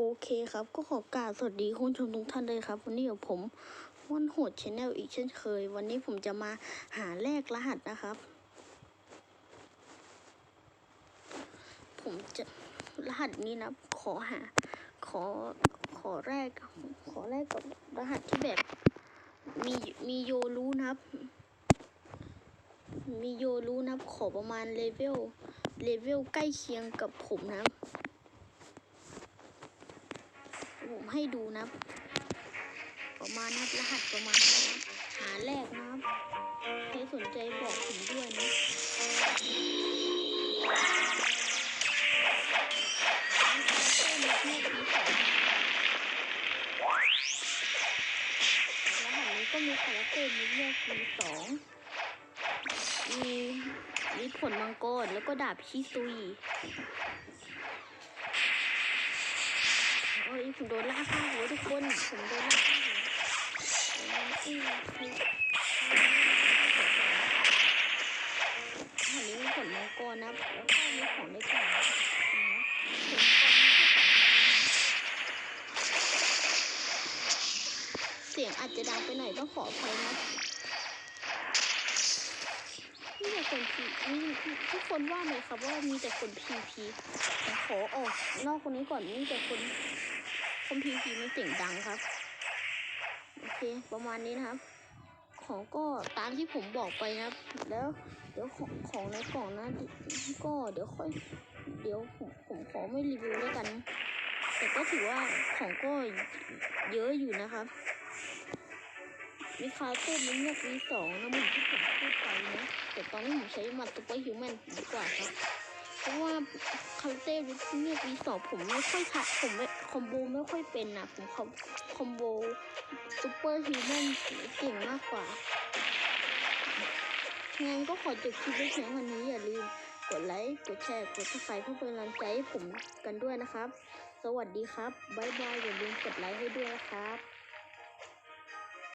โอเคครับ ก็ขอกราบสวัสดีคุณชมทุกท่านเลยครับ วันนี้กับผมวันโหดชแนลอีกเช่นเคย วันนี้ผมจะมาหาแลกรหัสนะครับ ผมจะรหัสนี้นะ ขอหา ขอขอแรก ขอแรกกับรหัสที่แบบ มีมีโยรู้นะครับ มีโยรู้นะครับ ขอประมาณเลเวลเลเวลใกล้เคียงกับผมนะครับ ผมให้ดูนะประมาณนับรหัสประมาณนะหาแรกนะใครสนใจบอกผมด้วยนะรหัสนี้ก็มีคารคเตอร์มีเลือกมีสองมีมีผลมังกรแล้วก็ดาบชิซุย อ้ยผมโดนล่าฆ่าหัวทุกคนผมโดนล่าฆ่าหัวอือคืออันนี้มีผลมังกรนะแล้วก็มีของในกล่องนะผลมังกรมีแค่สองอันเสียงอาจจะดังไปหน่อยต้องขออภัยนะนี่แต่คนพีนี่ทุกคนว่าไหมครับว่ามีแต่คนพีพีขอออกนอกคนนี้ก่อนมีแต่คน คอมพิวทีมันเสียงดังครับ โอเค ประมาณนี้นะครับ ของก็ตามที่ผมบอกไปนะครับ แล้วเดี๋ยวของของในกล่องนะก็เดี๋ยวค่อย เดี๋ยวผมผมขอไม่รีวิวแล้วกัน แต่ก็ถือว่าของก็เยอะอยู่นะครับ มีคาเต้นมีเงียบมีสองนะมือนที่ผมพูดไปนะแต่ตอนนี้ผมใช้มาตุปเปอร์ฮิวแมนดีกว่าครับ เพราะว่าคาเต้วิทเนี่ยปีสองผมไม่ค่อยทัดผมไม่คอมโบไม่ค่อยเป็นนะผมคอมคอมโบซูเปอร์ฮิวแมนเก่งมากกว่างั้นก็ขอจบคลิปไว้เพียงเท่านี้อย่าลืมกดไลค์ กดแชร์ กดซับสไครต์เพื่อเป็นกำลังใจให้ผมกันด้วยนะครับ สวัสดีครับ บ๊ายบาย อย่าลืมกดไลค์ให้ด้วยนะครับ